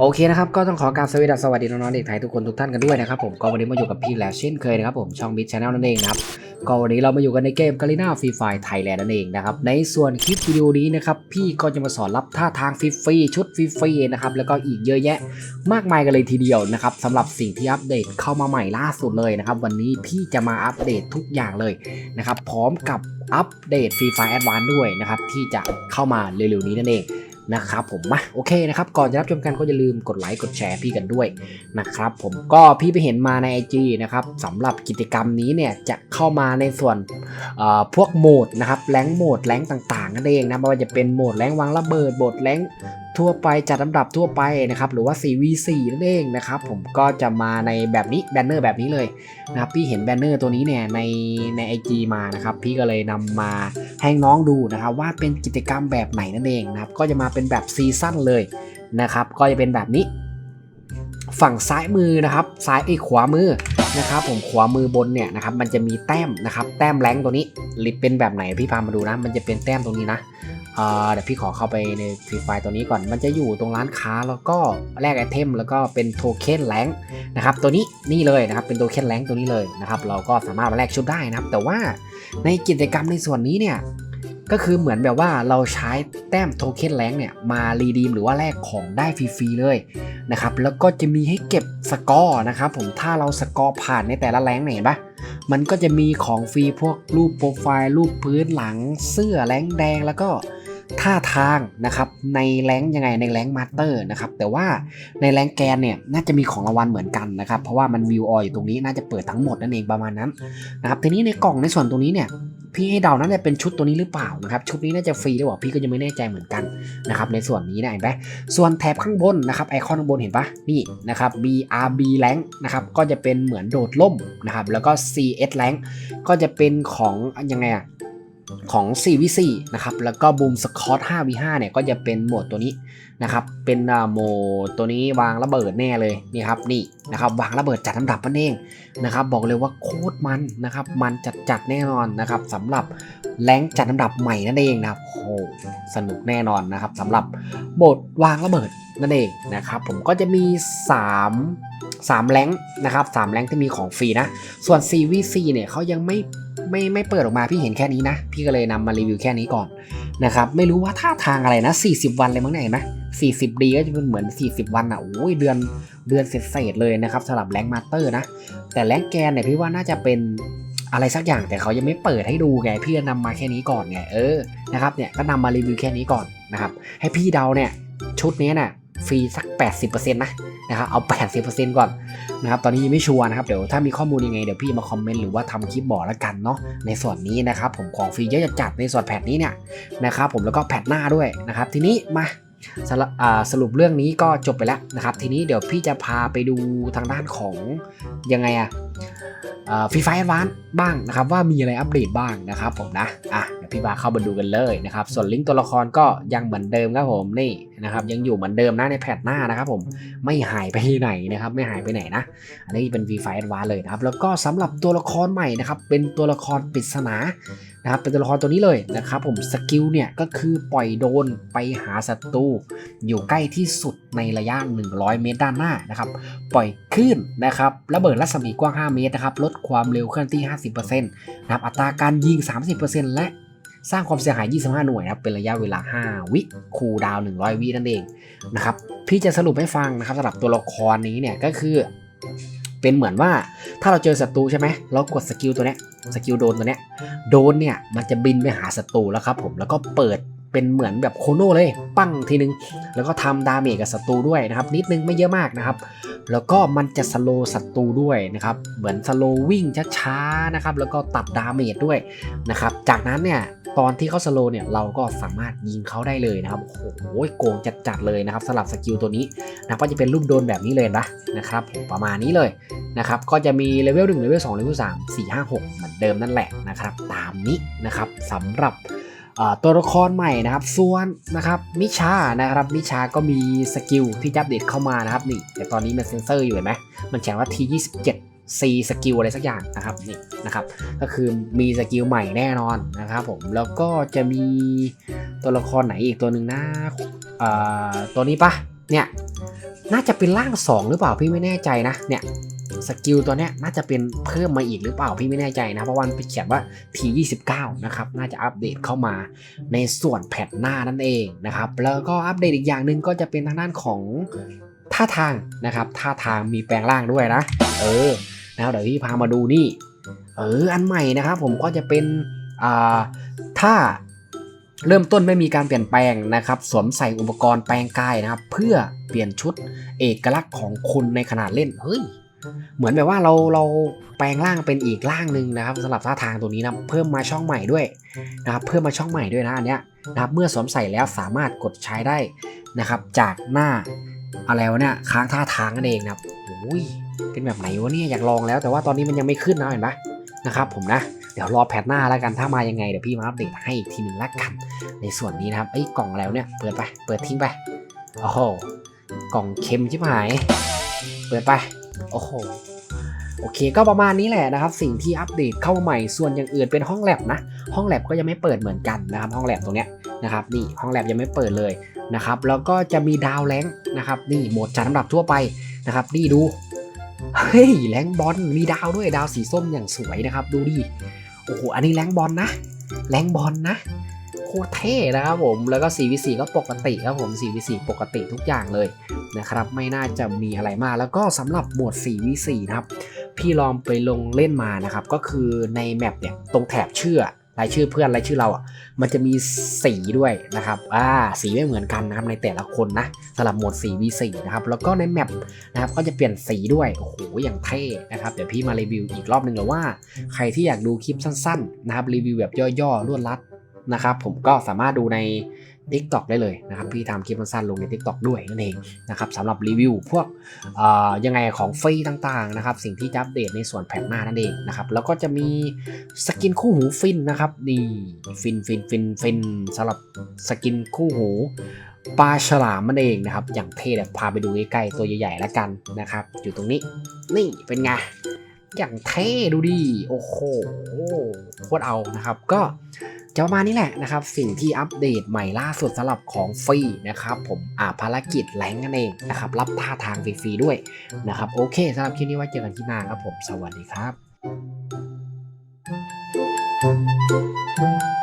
โอเคนะครับ ก็ต้องขอการสวัสดีสวัสดีน้องๆเด็กไทยทุกคนทุกท่านกันด้วยนะครับผมก็วันนี้มาอยู่กับพี่แล้วเช่นเคยนะครับผมช่องบิทชาแนลนั่นเองนะครับก็วันนี้เรามาอยู่กันในเกมกาลิน่าฟรีไฟไทยแลนด์นั่นเองนะครับในส่วนคลิปวิดีโอนี้นะครับพี่ก็จะมาสอนรับท่าทางฟรีๆชุดฟรีๆนะครับแล้วก็อีกเยอะแยะ มากมายกันเลยทีเดียวนะครับสำหรับสิ่งที่อัปเดตเข้ามาใหม่ล่าสุดเลยนะครับวันนี้พี่จะมาอัปเดตทุกอย่างเลยนะครับพร้อมกับอัปเดตฟรีไฟแอดวานด้วยนะครับที่จะเข้ามาเร็วๆนี้นั่นเอง นะครับผมมาโอเคนะครับ ก่อนจะรับชมกันก็อย่าลืมกดไลค์กดแชร์พี่กันด้วยนะครับผมก็พี่ไปเห็นมาใน IG นะครับสำหรับกิจกรรมนี้เนี่ยจะเข้ามาในส่วนพวกโหมดนะครับแรงโหมดแรงต่างๆนั่นเองนะไม่ว่าจะเป็นโหมดแรงวางระเบิดโหมดแรง ทั่วไปจัดลำดับทั่วไปนะครับหรือว่า 4v4 นั่นเองนะครับผมก็จะมาในแบบนี้แบนเนอร์แบบนี้เลยนะครับพี่เห็นแบนเนอร์ตัวนี้เนี่ยในใน IG มานะครับพี่ก็เลยนำมาให้น้องดูนะครับว่าเป็นกิจกรรมแบบไหนนั่นเองนะครับก็จะมาเป็นแบบซีซั่นเลยนะครับก็จะเป็นแบบนี้ ฝั่งซ้ายมือนะครับซ้ายไอ้ขวามือนะครับผมขวามือบนเนี่ยนะครับมันจะมีแต้มนะครับแต้มแรงตัวนี้ลิเป็นแบบไหนพี่พามาดูนะ มันจะเป็นแต้มตรงนี้นะ เดี๋ยวพี่ขอเข้าไปในฟรีไฟล์ตัวนี้ก่อน มันจะอยู่ตรงร้านค้าแล้วก็แลกไอเทมแล้วก็เป็นโทเค็นแรงนะครับ ตัวนี้นี่เลยนะครับ เป็นโทเค็นแรงตัวนี้เลยนะครับ เราก็สามารถมาแลกชุดได้นะครับ แต่ว่าในกิจกรรมในส่วนนี้เนี่ยก็คือเหมือนแบบว่าเราใช้แต้มโทเค็นแรงเนี่ยมารีดีมหรือว่าแลกของได้ฟรีๆเลยนะครับแล้วก็จะมีให้เก็บสกอร์นะครับผมถ้าเราสกอร์ผ่านในแต่ละแรงเนี่ยเห็นปะมันก็จะมีของฟรีพวกรูปโปรไฟล์รูปพื้นหลังเสื้อแรงแดงแล้วก็ ท่าทางนะครับในแรงยังไงในแรงมาสเตอร์นะครับแต่ว่าในแรงแกนเนี่ยน่าจะมีของรางวัลเหมือนกันนะครับเพราะว่ามันวิวออยอยู่ตรงนี้น่าจะเปิดทั้งหมดนั่นเองประมาณนั้นนะครับทีนี้ในกล่องในส่วนตรงนี้เนี่ยพี่ให้เดาน่าจะเป็นชุดตัวนี้หรือเปล่านะครับชุดนี้น่าจะฟรีหรือเปล่าพี่ก็ยังไม่แน่ใจเหมือนกันนะครับในส่วนนี้นะเห็นไหมส่วนแถบข้างบนนะครับไอคอนข้างบนเห็นปะนี่นะครับ BRB rank นะครับก็จะเป็นเหมือนโดดล่มนะครับแล้วก็ CS rank ก็จะเป็นของยังไงอะ ของ 4v4 นะครับ แล้วก็ Boom Scott 5v5 เนี่ยก็จะเป็นโหมดตัวนี้นะครับ เป็นโหมดตัวนี้วางระเบิดแน่เลยนี่ครับนี่นะครับวางระเบิดจัดลำดับนั่นเองนะครับ บอกเลยว่าโคตรมันนะครับ มันจัดจัดแน่นอนนะครับสำหรับแรงจัดอันดับใหม่นั่นเองนะครับโอ้โหสนุกแน่นอนนะครับสำหรับโหมดวางระเบิดนั่นเองนะครับ ผมก็จะมี 3 3แรงนะครับ3แรงที่มีของฟรีนะ ส่วน CVC เนี่ยเขายังไม่ไม่ไม่เปิดออกมาพี่เห็นแค่นี้นะ พี่ก็เลยนำมารีวิวแค่นี้ก่อนนะครับไม่รู้ว่าท่าทางอะไรนะ 40 วันเลยมั้งเนี่ยเห็นไหม40ดีก็จะเป็นเหมือน 40 วันอะโอ้ยเดือนเดือนเศษเลยนะครับสำหรับแรงมาสเตอร์นะ แต่แรงแกนเนี่ยพี่ว่าน่าจะเป็นอะไรสักอย่างแต่เขายังไม่เปิดให้ดูไงพี่จะนำมาแค่นี้ก่อนไงเออนะครับเนี่ยก็นำมารีวิวแค่นี้ก่อนนะครับให้พี่เดาเนี่ยชุดนี้เนี่ยฟรีสัก 80%นะ นะครับเอา 80%ก่อนนะครับตอนนี้ยังไม่ชัวร์นะครับเดี๋ยวถ้ามีข้อมูลยังไงเดี๋ยวพี่มาคอมเมนต์หรือว่าทำคลิปบอกแล้วกันเนาะในส่วนนี้นะครับผมของฟรีเยอะจะจัดในส่วนแพทนี้เนี่ยนะครับผมแล้วก็แพทหน้าด้วยนะครับทีนี้มาสรุปอ่าสรุปเรื่องนี้ก็จบไปแล้วนะครับ ทีนี้เดี๋ยวพี่จะพาไปดูทางด้านของยังไงอะ ฟรีไฟแอดวานบ้างนะครับว่ามีอะไรอัปเดตบ้างนะครับผมนะอะเดี๋ยวพี่พาเข้ามาดูกันเลยนะครับส่วนลิงก์ตัวละครก็ยังเหมือนเดิมครับผมนี่นะครับยังอยู่เหมือนเดิมนะในแพทหน้านะครับผมไม่หายไปไหนนะครับไม่หายไปไหนนะ อันนี้เป็น v ีไฟแอดวานเลยนะครับแล้วก็สำหรับตัวละครใหม่นะครับเป็นตัวละครปริศนานะครับเป็นตัวละครตัวนี้เลยนะครับผมสกิลเนี่ยก็คือปล่อยโดนไปหาศัตรูอยู่ใกล้ที่สุดในระยะ 100 เมตรด้านหน้านะครับปล่อยขึ้นนะครับระเบิดรัศมีกว้าง 5 เมตรนะครับลดความเร็วเคลื่อนที่ 50%นะครับอัตราการยิง 30%และสร้างความเสียหาย 25 หน่วยนะครับเป็นระยะเวลา 5 วิคูดาวน์100 วินั่นเองนะครับพี่จะสรุปให้ฟังนะครับสำหรับตัวละครนี้เนี่ยก็คือ เป็นเหมือนว่าถ้าเราเจอศัตรูใช่ไหมเรากดสกิลตัวเนี้ยสกิลโดนตัวเนี้ยโดนเนี่ยมันจะบินไปหาศัตรูแล้วครับผมแล้วก็เปิด เป็นเหมือนแบบโคโน่เลย ปั้งทีนึง แล้วก็ทำดาเมจกับศัตรูด้วยนะครับ นิดนึงไม่เยอะมากนะครับ แล้วก็มันจะสโลศัตรูด้วยนะครับ เหมือนสโลวิ่งช้าๆนะครับ แล้วก็ตัดดาเมจด้วยนะครับ จากนั้นเนี่ยตอนที่เขาสโลเนี่ยเราก็สามารถยิงเขาได้เลยนะครับ โอ้โหโกงจัดๆเลยนะครับสำหรับสกิลตัวนี้นะก็จะเป็นรูปโดนแบบนี้เลยนะนะครับประมาณนี้เลยนะครับก็จะมีเลเวล1เลเวล2เลเวล3 4 5 6เหมือนเดิมนั่นแหละนะครับ ตามนี้นะครับสำหรับ ตัวละครใหม่นะครับส่วนนะครับมิชานะครับมิชาก็มีสกิลที่จะอัปเดตเข้ามานะครับนี่แต่ตอนนี้มันเซ็นเซอร์อยู่เห็นไหมมันแจ้งว่า T27 C สกิลอะไรสักอย่างนะครับนี่นะครับก็คือมีสกิลใหม่แน่นอนนะครับผมแล้วก็จะมีตัวละครไหนอีกตัวหนึ่งนะอ่าตัวนี้ปะเนี่ยน่าจะเป็นร่าง 2 หรือเปล่าพี่ไม่แน่ใจนะเนี่ย สกิลตัวเนี้ยน่าจะเป็นเพิ่มมาอีกหรือเปล่าพี่ไม่แน่ใจนะ เพราะวันไปเขียนว่า T29 นะครับ น่าจะอัปเดตเข้ามาในส่วนแพทหน้านั่นเองนะครับ แล้วก็อัปเดตอีกอย่างหนึ่งก็จะเป็นทางด้านของท่าทางนะครับ ท่าทางมีแปลงร่างด้วยนะ เออนะเดี๋ยวพี่พามาดูนี่ เออ อันใหม่นะครับผมก็จะเป็นอ่าถ้าเริ่มต้นไม่มีการเปลี่ยนแปลงนะครับ สวมใส่อุปกรณ์แปลงกายนะครับ เพื่อเปลี่ยนชุดเอกลักษณ์ของคุณในขนาดเล่น เฮ้ย เหมือนแบบว่าเราเราแปลงร่างเป็นอีกร่างหนึ่งนะครับสำหรับท่าทางตัวนี้นะเพิ่มมาช่องใหม่ด้วยนะครับเพิ่มมาช่องใหม่ด้วยนะอันเนี้ยนะครับเมื่อสวมใส่แล้วสามารถกดใช้ได้นะครับ จากหน้าอะไรวะเนี่ยค้างท่าทางนั่นเองนะครับโอ้ยเป็นแบบไหนวะเนี่ยอยากลองแล้วแต่ว่าตอนนี้มันยังไม่ขึ้นนะเห็นปะนะครับผมนะเดี๋ยวรอแพทหน้าแล้วกันถ้ามายังไงเดี๋ยวพี่มาอัปเดตให้อีกทีหนึ่งละกัน ในส่วนนี้นะครับไอ้กล่องแล้วเนี่ยเปิดไปเปิดทิ้งไปโอ้โหกล่องเค็มชิบหาย เปิดไป โอ้โหโอเคก็ประมาณนี้แหละนะครับสิ่งที่อัปเดตเข้าใหม่ส่วนอย่างอื่นเป็นห้องแลบนะ ห้องแลบก็ยังไม่เปิดเหมือนกันนะครับ ห้องแลบตรงเนี้ยนะครับนี่ห้องแลบยังไม่เปิดเลยนะครับแล้วก็จะมีดาวแรงนะครับนี่โหมดจัดอันดับทั่วไปนะครับนี่ดูเฮ้ยแรงบอลมีดาวด้วยดาวสีส้มอย่างสวยนะครับ ดูดิโอ้โหอันนี้แรงบอลนะแรงบอลนะโคตรเท่นะครับผมแล้วก็ 4v4 ก็ปกติครับผม 4v4 ปกติทุกอย่างเลย นะครับไม่น่าจะมีอะไรมาก แล้วก็สำหรับหมวด 4v4 นะครับพี่ลองไปลงเล่นมานะครับก็คือในแมปเนี่ยตรงแถบเชื่อรายชื่อเพื่อนรายชื่อเราอะมันจะมีสีด้วยนะครับอ่าสีไม่เหมือนกันนะครับในแต่ละคนนะสำหรับหมด 4v4 นะครับแล้วก็ในแมปนะครับก็จะเปลี่ยนสีด้วยโอ้โหอย่างเท่นะครับเดี๋ยวพี่มารีวิวอีกรอบหนึ่งเลยว่าใครที่อยากดูคลิปสั้นๆนะครับรีวิวแบบย่อๆรวดรัด นะครับผมก็สามารถดูใน TikTok ได้เลยนะครับพี่ทำคลิปสั้นๆลงใน TikTok ด้วยนั่นเองนะครับสำหรับรีวิวพวกยังไงของฟรีต่างๆนะครับสิ่งที่จะอัปเดตในส่วนแผงหน้านั่นเองนะครับแล้วก็จะมีสกินคู่หูฟินนะครับนี่ฟินฟินฟินฟินสำหรับสกินคู่หูปลาฉลามมันเองนะครับ อย่างเท่พาไปดูใกล้ๆตัวใหญ่ๆแล้วกันนะครับ อยู่ตรงนี้นี่เป็นไงอย่างเท่ดูดิโอ้โหโคตรเอานะครับ ก็ จะประมาณนี้แหละนะครับ สิ่งที่อัปเดตใหม่ล่าสุดสำหรับของฟรีนะครับ ผมอ่าภารกิจแรงกันเองนะครับ รับท่าทางฟรีๆด้วยนะครับ โอเคสำหรับคลิปนี้ไว้เจอกันที่หน้าครับผม สวัสดีครับ Thank you.